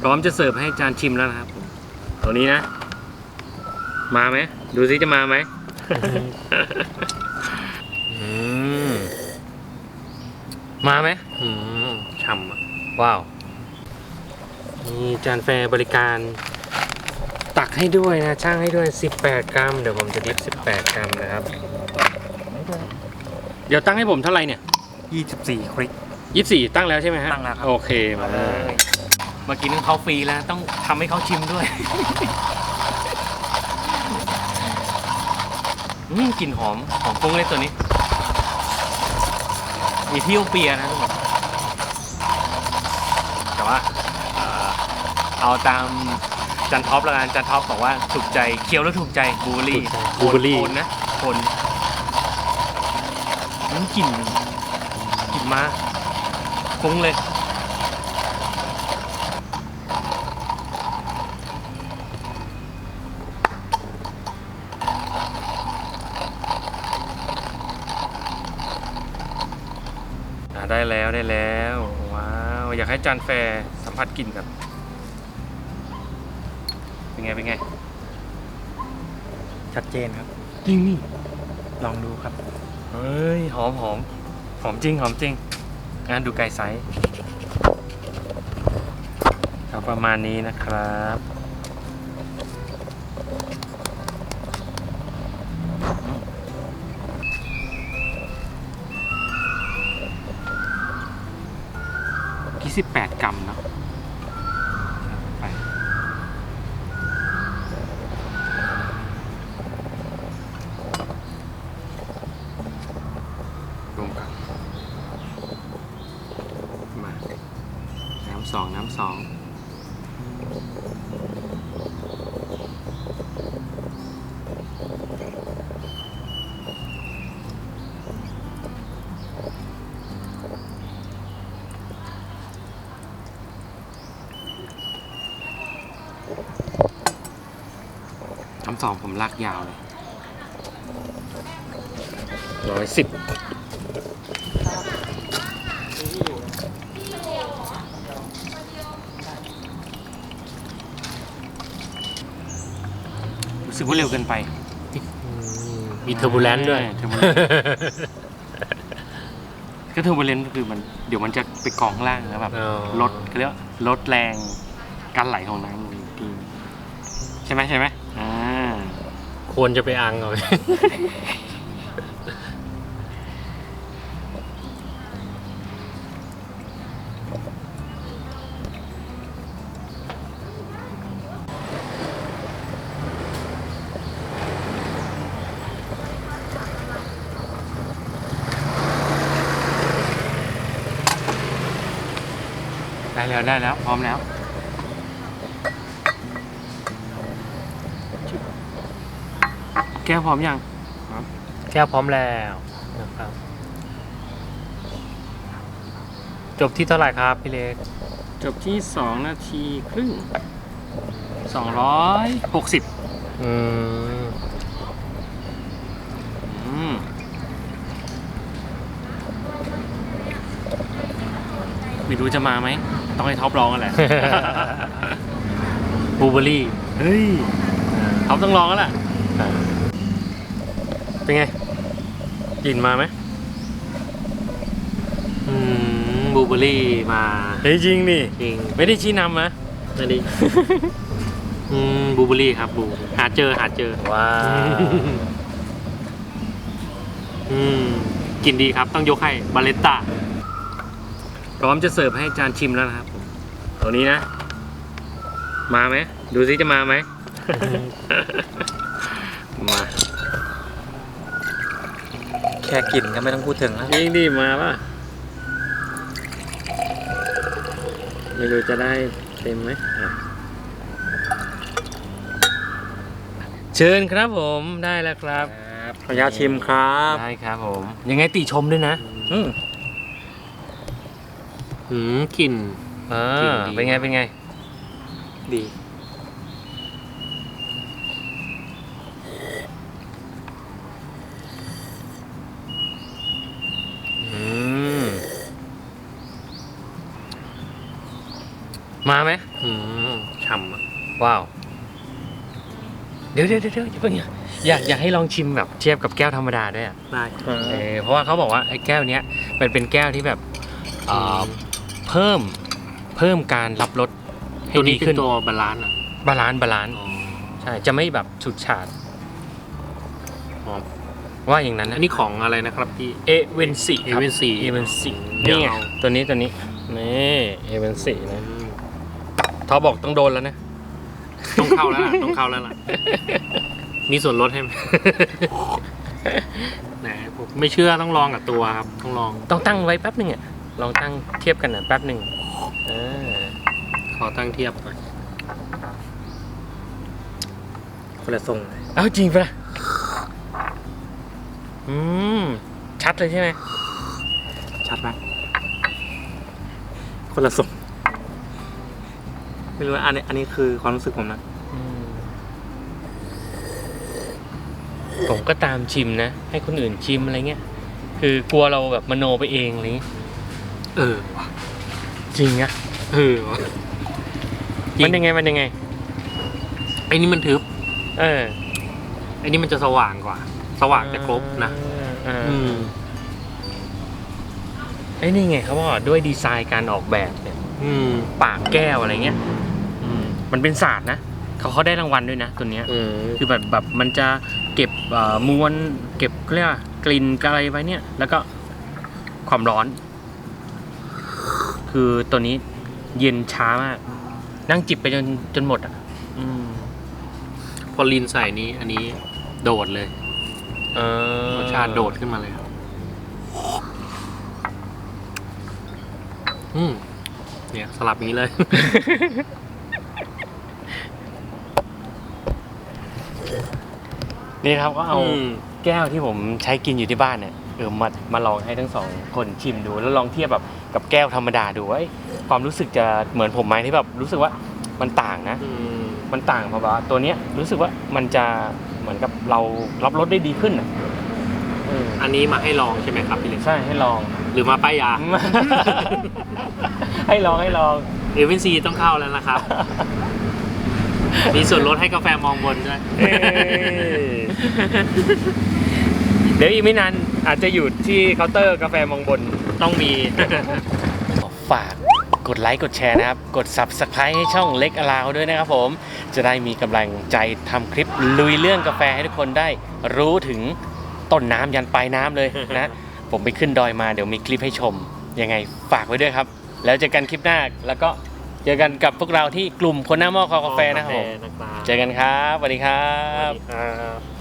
พร้อมจะเสิร์ฟให้จานชิมแล้วนะครับผมตัวนี้นะ มาไหมดูซิจะมาไหมอืมมาไหมอืมฉ่ำอะว้าวนี่จานแฟร์บริการ ตักให้ด้วยนะช่างให้ด้วย 18 กรัม เดี๋ยวผมจะดิฟ18 กรัมนะครับ เดี๋ยวตั้งให้ผมเท่าไหร่เนี่ย 24 คลิก 24 ตั้งแล้วใช่ไหมฮะตั้งแล้วครับ โอเคมาเมื่อกี้นึงเขาฟรีแล้วต้องทำให้เขาชิมด้วยอืมกลิ่นหอมหอมฟุ้งเลยตัวนี้ มีเที่ยวเปียนะทุกคนแต่ว่าเอ่อเอาตามจันท็อปแล้วกันจันท็อปบอกว่าถูกใจเคี้ยวแล้วถูกใจบลูเบอร์รี่ถูกใจบลูเบอร์รี่โคนนะโคนอืมกลิ่นกลิ่นมาฟุ้งเลย ได้แล้วได้แล้ว ว้าว อยากให้จานแฟร์สัมผัสกลิ่นกันเป็นไง เป็นไง ชัดเจนครับ จริงนี่ ลองดูครับ เฮ้ย หอมหอมหอมจริง หอมจริงงานดูไกลไซส์ครับประมาณนี้นะครับ กี่สิบแปดกรัมเนาะไปรวมกันมา น้ำสองน้ำสองน้ำ สองผมลากยาวเลยร้อยสิบรู้สึกว่าเร็วเกินไป มีเทอร์บูแลนซ์ด้วย เทอร์บูแลนซ์ ก็เทอร์บูเลนต์คือมันเดี๋ยวมันจะไปกองข้างล่างแล้วแบบอ๋อ ลดเขาเรียกว่าลดแรงการไหลของน้ำลงอีกทีใช่ไหมใช่ไหมอ่า ควรจะไปอังเอา ได้แล้วได้แล้ว พร้อมแล้ว แก้วพร้อมยังแค่พร้อมแล้วนะครับ จบที่เท่าไหร่ครับพี่เล็ก จบที่สองนาทีครึ่งสองร้อยหกสิบอืมอืมไม่รู้จะมาไหม ต้องให้ท็อปร้องกันแหละบลูเบอร์รี่ เฮ้ยท็อปต้องร้องกันแหละ เป็นไงกลิ่นมาไหมอืมบลูเบอร์รี่มาเฮ้ยจริงนี่จริงไม่ได้ชี้นำนะนั่นดิอืมบลูเบอร์รี่ครับบลูหาเจอหาเจอว้าวอืมกินดีครับต้องยกให้บาเลตตาพร้อมจะเสิร์ฟให้จานชิมแล้วนะครับผมตัวนี้นะ มาไหมดูซิจะมาไหม ค่กลิ่นก็ไม่ต้องพูดถึงแล้วยิงดีมาป่ะ ไม่รู้จะได้เต็มไหมอะเชิญครับผมได้แล้วครับขออนุญาตชิมครับ ได้ครับผม ยังไงติชมด้วยนะ อืมอืมกลิ่นอ่ากลิ่นดี เป็นไงเป็นไง ดี อื มมาไหมอืมฉ่ำอะว้าว เดี๋ยวเดี๋ยวเดี๋ยวอย่าเพิ่งอย่าอยากอยากให้ลองชิมแบบเทียบกับแก้วธรรมดาด้วยอะได้เออเพราะว่าเขาบอกว่าไอ้แก้วเนี้ยมันเป็นแก้วที่แบบเอ่อเพิ่มเพิ่มการรับรสให้ตัวดีนี้คืขึ้อนตัวบาลานซ์อะบาลานซ์บาลานซ์ใช่จะไม่แบบฉุดฉาดหอมว่าอย่างนั้นอันะนนี้ของอะไรนะครับพี่ เอเวนสีเอเวนซี เอเวนสีเดี๋ยวนี่ไงเอาตัวนี้ตัวนี้นี่เอเวนสีนะอืม ทอบอกต้องโดนแล้วนะ ต้องเข้าแล้วล่ะต้องเข้าแล้วล่ะ มีส่วนลดให้ไหมไหนผมไม่เชื่อต้องลองกับตัวครับ ต้องลอง ต้องตั้งไว้แป๊บหนึ่งอะ ลองตั้งเทียบกันหน่อยแป๊บหนึ่งเออขอตั้งเทียบก่อนคนละทรงเลยเอาจริงปะล่ะอืม ชัดเลยใช่ไหมชัดไหมคนละทรง ไม่รู้นะอันนี้อันนี้คือความรู้สึกผมนะ อืมผมก็ตามชิมนะ ให้คนอื่นชิมอะไรเงี้ย คือกลัวเราแบบมโนไปเองอะไรเงี้ยเออว่ะจริงอะเออว่ะจริง มันยังไงมันยังไง ไอ้นี่มันทึบเออไอ้นี่มันจะสว่างกว่า สว่างจะครบนะอ่าอืมไอ้นี่ไงเขาบอกด้วยดีไซน์การออกแบบเนี่ย อืม ปากแก้วอะไรเงี้ยอื มมันเป็นศาสตร์นะเขาเขาได้รางวัลด้วยนะตัวเนี้ยอืมคือแบบแบบมันจะเก็บเอ่อมวลเก็บเรียกว่ากลิ่นอะไรไว้เนี่ย แล้วก็ความร้อน คือตัวนี้เย็นช้ามาก นั่งจิบไปจนจนหมดอะ อืมพอลินใส่นี้ อันนี้โดดเลยเออรสชาติโดดขึ้นมาเลยครับอืมเนี่ยสลับอย่างนี้เลย นี่ครับก็เอาอืม แก้วที่ผมใช้กินอยู่ที่บ้านเนี่ยเออมามาลองให้ทั้งสองคนชิมดู แล้วลองเทียบแบบกับแก้วธรรมดาดูว่าเอ้ยความรู้สึกจะเหมือนผมไหมที่แบบรู้สึกว่ามันต่างนะ อืมมันต่างเพราะว่าตัวเนี้ยรู้สึกว่ามันจะเหมือนกับเรารับรสได้ดีขึ้นอะเอออันนี้มาให้ลองใช่ไหมครับพี่เล็กใช่ให้ลอง หรือมาป้ายยาให้ลองให้ลอง เอเวนซีต้องเข้าแล้วนะครับ มีส่วนลดให้กาแฟมองบนด้วย เอ้ยเดี๋ยวอีกไม่นานอาจจะอยู่ที่เคาน์เตอร์กาแฟมองบน ต้องมี ฝากกดไลค์กดแชร์นะครับ กด Subscribe ให้ช่องเล็กอลาวด้วยนะครับผม จะได้มีกำลังใจทำคลิปลุยเรื่องกาแฟให้ทุกคนได้รู้ถึงต้นน้ำยันปลายน้ำเลยนะ ผมไปขึ้นดอยมาเดี๋ยวมีคลิปให้ชม ยังไงฝากไว้ด้วยครับ แล้วเจอกันคลิปหน้าแล้วก็ เจอกันกับพวกเราที่กลุ่มคนหน้าหม้อคอกาแฟนะครับผมนะครับเจอกันครับสวัสดีครัสวับสดีครับ